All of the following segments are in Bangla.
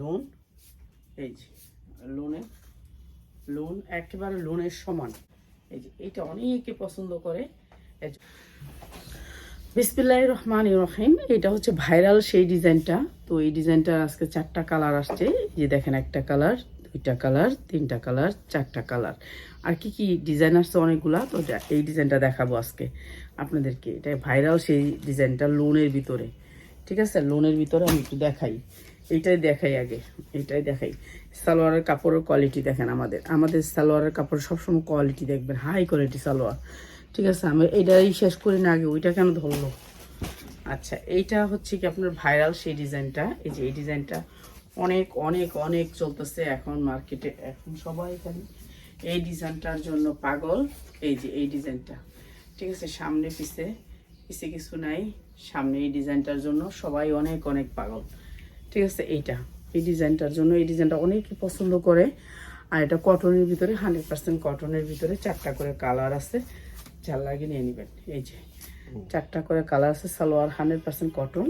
লোন, এই যে লোনের লোন একেবারে লোনের সমান। এই যে এটা অনেকে পছন্দ করে। বিসমিল্লাহ রহমান রহিম, এটা হচ্ছে ভাইরাল সেই ডিজাইনটা। তো এই ডিজাইনটার আজকে চারটা কালার আসছে। যে দেখেন, একটা কালার, দুইটা কালার, তিনটা কালার, চারটা কালার। আর কি কি ডিজাইন আসছে অনেকগুলা, তো এই ডিজাইনটা দেখাবো আজকে আপনাদেরকে। এটা ভাইরাল সেই ডিজাইনটা, লোনের ভিতরে। ঠিক আছে? লোনের ভিতরে আমি একটু দেখাই। এইটাই দেখাই আগে, এইটাই দেখাই। সালোয়ারের কাপড়ের কোয়ালিটি দেখেন আমাদের। আমাদের সালোয়ারের কাপড় সবসময় কোয়ালিটি দেখবেন হাই কোয়ালিটি সালোয়ার। ঠিক আছে, আমি এইটাই শেষ করি না আগে, ওইটা কেন ধরলো? আচ্ছা এইটা হচ্ছে কি আপনার ভাইরাল সেই ডিজাইনটা এই যে এই ডিজাইনটা অনেক অনেক অনেক চলতেছে এখন মার্কেটে এখন সবাই খালি এই ডিজাইনটার জন্য পাগল। এই যে এই ডিজাইনটা ঠিক আছে, সামনে পিছে পিছে কিছু নাই। সামনে এই ডিজাইনটার জন্য সবাই অনেক অনেক পাগল। ঠিক আছে, এইটা। এই ডিজাইনটার জন্য, এই ডিজাইনটা অনেকে পছন্দ করে। আর এটা কটনের ভিতরে হান্ড্রেড পার্সেন্ট কটনের ভিতরে চারটা করে কালার আছে। যার লাগে নিয়ে নেবেন। এই যে, চারটা করে কালার আছে, salwar hundred percent cotton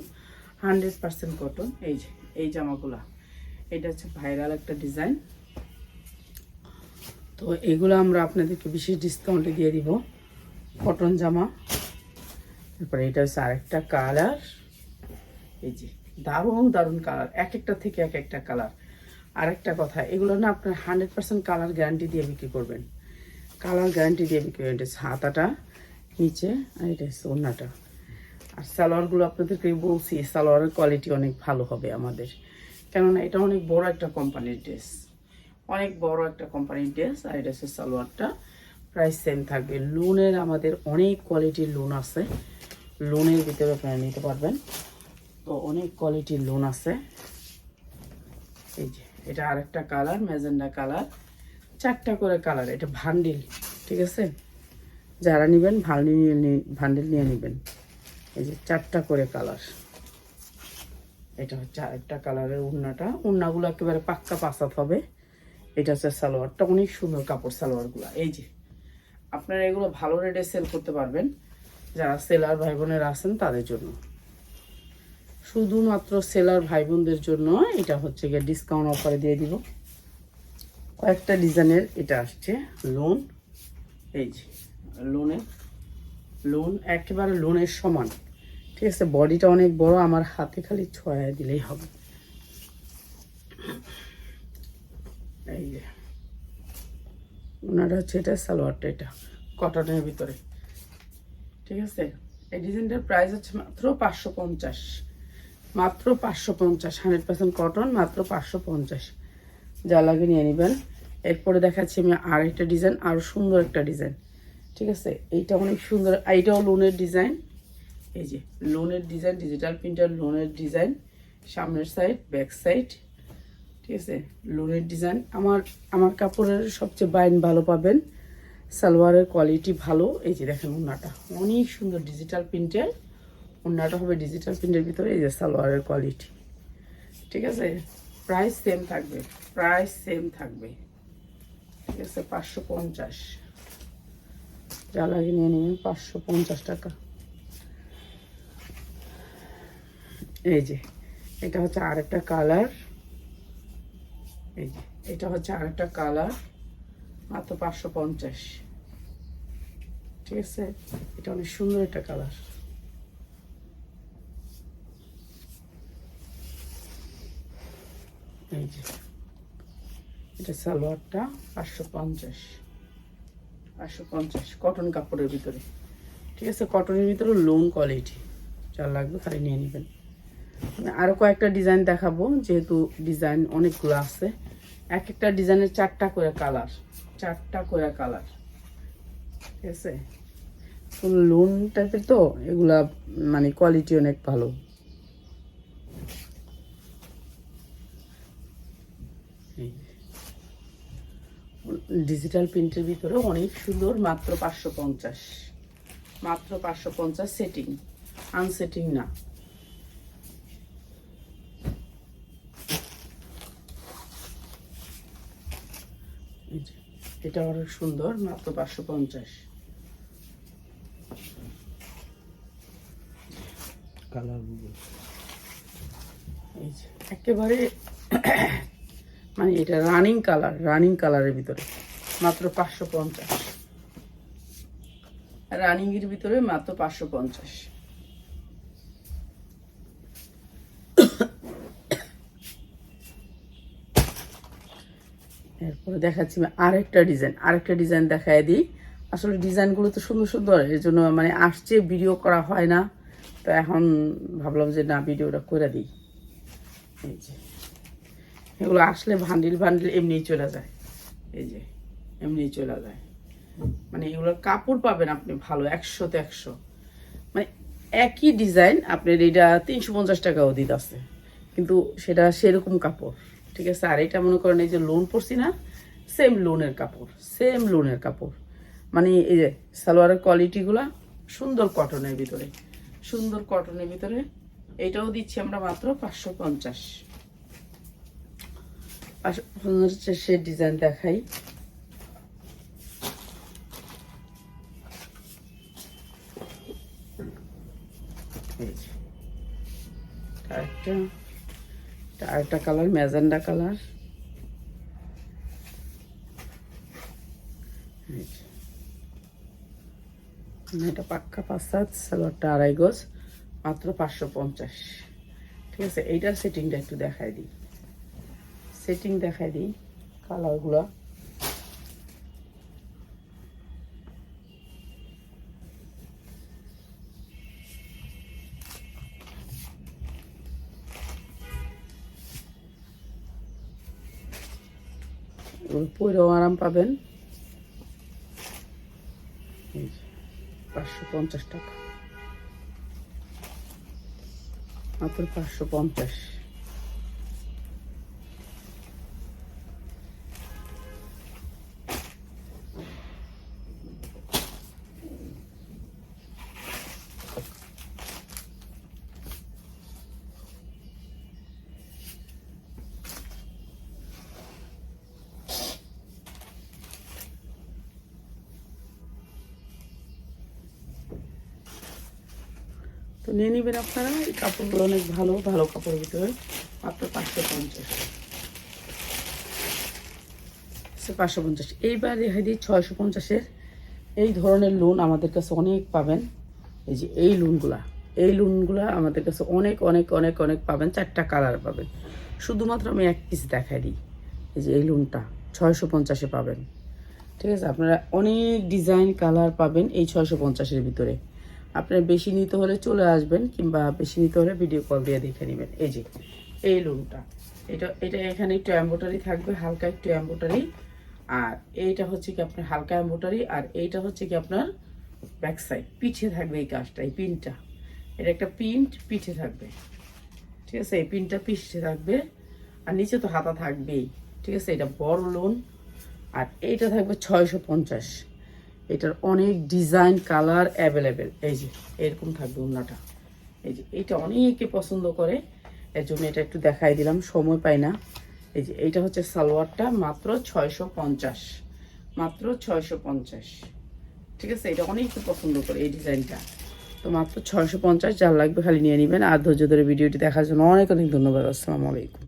hundred percent cotton এই যে, এই জামাগুলা। এটা হচ্ছে ভাইরাল একটা ডিজাইন। তো এগুলো আমরা আপনাদেরকে বিশেষ ডিসকাউন্টে দিয়ে দিব। কটন জামা। তারপরে এটা হচ্ছে আরেকটা কালার এই যে দারুণ দারুণ কালার এক একটা থেকে এক একটা কালার আরেকটা কথা, এগুলো না আপনার হান্ড্রেড পার্সেন্ট কালার গ্যারান্টি দিয়ে বিক্রি করবেন। কালার গ্যারান্টি দিয়ে বিক্রি করবেন। হাতাটা নিচে, আর এটা ওড়নাটা। আর সালোয়ারগুলো আপনাদেরকে বলছি সালোয়ারের কোয়ালিটি অনেক ভালো হবে আমাদের। কেননা এটা অনেক বড় একটা কোম্পানির ড্রেস অনেক বড় একটা কোম্পানির ড্রেস আর এটা হচ্ছে সালোয়ারটা। প্রাইস সেম থাকবে। লোনের আমাদের অনেক কোয়ালিটির লোন আছে। লোনের ভিতরে আপনারা নিতে পারবেন। তো অনেক কোয়ালিটির লোন আছে। এই যে, এটা আরেকটা কালার ম্যাজেন্ডা কালার চারটা করে কালার এটা ভান্ডিল ঠিক আছে? যারা নেবেন ভান্ডিল নিয়ে ভান্ডিল নিয়ে নেবেন। এই যে চারটা করে কালার এটা হচ্ছে আরেকটা কালারের উন্নাটা। উন্নাগুলো একেবারে পাক্কা পাসাত হবে। এটা হচ্ছে সালোয়ারটা, অনেক সুন্দর কাপড় সালোয়ারগুলো। এই যে, আপনারা এগুলো ভালো রেটে সেল করতে পারবেন। যারা সেলার ভাই বোনেরা আছেন তাদের জন্য। শুধুমাত্র সেলার ভাই বোনদের জন্য এটা হচ্ছে গিয়ে ডিসকাউন্ট অফারে দিয়ে দিব। কয়েকটা ডিজাইনের এটা আসছে লোন এই যে লোনের লোন একেবারে লোনের সমান। ঠিক আছে বডিটা অনেক বড়, আমার হাতে খালি ছয়া দিলেই হবে। এই যে ওনাটা হচ্ছে এটা সালোয়ারটা, এটা কটনের ভিতরে। ঠিক আছে, এই ডিজাইনটার প্রাইস হচ্ছে মাত্র পাঁচশো পঞ্চাশ। মাত্র পাঁচশো পঞ্চাশ, হান্ড্রেড পার্সেন্ট কটন মাত্র পাঁচশো পঞ্চাশ। যা লাগে নিয়ে নেবেন। এরপরে দেখাচ্ছি আমি আর একটা ডিজাইন আরও সুন্দর একটা ডিজাইন ঠিক আছে? এইটা অনেক সুন্দর, এইটাও লোনের ডিজাইন এই যে লোনের ডিজাইন ডিজিটাল প্রিন্টার লোনের ডিজাইন সামনের সাইড ব্যাক সাইড ঠিক আছে? লোনের ডিজাইন আমার আমার কাপড়ের সবচেয়ে বাইন ভালো পাবেন। সালোয়ারের কোয়ালিটি ভালো। এই যে দেখেন ওনাটা। অনেক সুন্দর ডিজিটাল প্রিন্টের ওনাটা হবে ডিজিটাল প্রিন্টের ভিতরে, এই যে সালোয়ারের কোয়ালিটি ঠিক আছে? প্রাইস সেম থাকবে প্রাইস সেম থাকবে। ঠিক আছে? পাঁচশো পঞ্চাশ। যা লাগে নিয়ে নেবেন, পাঁচশো পঞ্চাশ টাকা। এই যে, এটা হচ্ছে আরেকটা কালার এই যে, এটা হচ্ছে আরেকটা কালার মাত্র পাঁচশো পঞ্চাশ। ঠিক আছে? এটা অনেক সুন্দর একটা কালার এই যে। এটা সালোয়ারটা পাঁচশো পঞ্চাশ। পাঁচশো পঞ্চাশ কটন কাপড়ের ভিতরে। ঠিক আছে, কটনের ভিতরে লোন কোয়ালিটি যা লাগবে তাই নিয়ে নেবেন। মানে আরও কয়েকটা ডিজাইন দেখাবো, যেহেতু ডিজাইন অনেকগুলো আছে। এক একটা ডিজাইনের চারটা করে কালার চারটা করে কালার ঠিক আছে? লোন টাইপের তো, এগুলা মানে কোয়ালিটি অনেক ভালো। ডিজিটাল প্রিন্টের ভিতরে অনেক সুন্দর মাত্র পাঁচশো পঞ্চাশ। মাত্র পাঁচশো পঞ্চাশ সেটিং আনসেটিং না। এটা অনেক সুন্দর মাত্র পাঁচশো পঞ্চাশ। কালার একেবারে মানে এটা রানিং কালার রানিং কালারের ভিতরে। মাত্র পাঁচশো পঞ্চাশ। রানিং এর ভিতরে মাত্র পাঁচশো পঞ্চাশ। এরপরে দেখাচ্ছি আরেকটা ডিজাইন আরেকটা ডিজাইন দেখায় দিই। আসলে ডিজাইনগুলো তো সুন্দর সুন্দর, এর জন্য মানে আসছে ভিডিও করা হয় না। তো এখন ভাবলাম যে না ভিডিওটা করে দিই। এই যে। এগুলো আসলে ভান্ডিল ভান্ডিল এমনিই চলে যায়। এই যে, এমনিই চলে যায়। মানে এগুলোর কাপড় পাবেন আপনি ভালো, একশোতে একশো। মানে একই ডিজাইন, আপনার এটা তিনশো পঞ্চাশ টাকাও দিতে আছে কিন্তু সেটা সেরকম কাপড়, ঠিক আছে? আর এটা মনে করেন এই যে লোন পড়ছি না সেম লোনের কাপড় সেম লোনের কাপড়। মানে এই যে সালোয়ারের কোয়ালিটিগুলা সুন্দর কটনের ভিতরে, সুন্দর কটনের ভিতরে। এটাও দিচ্ছি আমরা মাত্র পাঁচশো পঞ্চাশ। পাঁচশো পঞ্চাশের ডিজাইন দেখাই। এটা আরেকটা কালার ম্যাজেন্ডা কালার এটা পাক্কা পাঁচ সাত সালোয়ারটা আড়াই গজ, মাত্র পাঁচশো পঞ্চাশ। ঠিক আছে, এইটার সেটিংটা একটু দেখাই দিই। সেটিং দেখাই দিই কালারগুলো পরেও আরাম পাবেন। পাঁচশো পঞ্চাশ টাকা। মাত্র পাঁচশো পঞ্চাশ। তো নিয়ে নেবেন আপনারা, এই কাপড়গুলো অনেক ভালো ভালো কাপড়ের ভিতরে, মাত্র পাঁচশো পঞ্চাশ। পাঁচশো পঞ্চাশ। এইবার রেহাই দিই ছয়শো পঞ্চাশের। এই ধরনের লোন আমাদের কাছে অনেক পাবেন। এই যে এই লোনগুলা এই লোনগুলা আমাদের কাছে অনেক অনেক অনেক অনেক পাবেন। চারটা কালার পাবেন। শুধুমাত্র আমি এক পিস দেখাই দিই। এই যে এই লোনটা ছয়শো পঞ্চাশে পাবেন। ঠিক আছে? আপনারা অনেক ডিজাইন কালার পাবেন এই ছয়শো পঞ্চাশের ভিতরে। আপনার বেশি নিতে হলে চলে আসবেন কিংবা বেশি নিতে হলে ভিডিও কল দিয়ে দেখে নেবেন। এই যে, এই লোনটা এটা এটা এখানে একটু অ্যাম্বোটারি থাকবে, হালকা একটু অ্যাম্বোটারি আর এইটা হচ্ছে কি আপনার হালকা অ্যাম্বোটারি আর এইটা হচ্ছে কি আপনার ব্যাক সাইড পিঠে থাকবে এই কাজটা, এই পিনটা এটা একটা পিন্ট পিঠে থাকবে। ঠিক আছে? এই পিনটা পিঠে থাকবে। আর নিচে তো হাতা থাকবেই। ঠিক আছে? এটা বড় লোন আর এইটা থাকবে ছয়শো পঞ্চাশ। এটার অনেক ডিজাইন কালার অ্যাভেলেবেল এই যে, এরকম থাকবে ওনাটা এই যে, এইটা অনেকে পছন্দ করে, এর জন্য এটা একটু দেখাই দিলাম, সময় পাই না। এই যে, এইটা হচ্ছে সালোয়ারটা, মাত্র ছয়শো পঞ্চাশ। মাত্র ছয়শো পঞ্চাশ। ঠিক আছে? এটা অনেকে পছন্দ করে এই ডিজাইনটা তো মাত্র ছয়শো পঞ্চাশ, যার লাগবে খালি নিয়ে নেবেন। আর ধৈর্য ধরে ভিডিওটি দেখার জন্য অনেক অনেক ধন্যবাদ। আসসালামু আলাইকুম।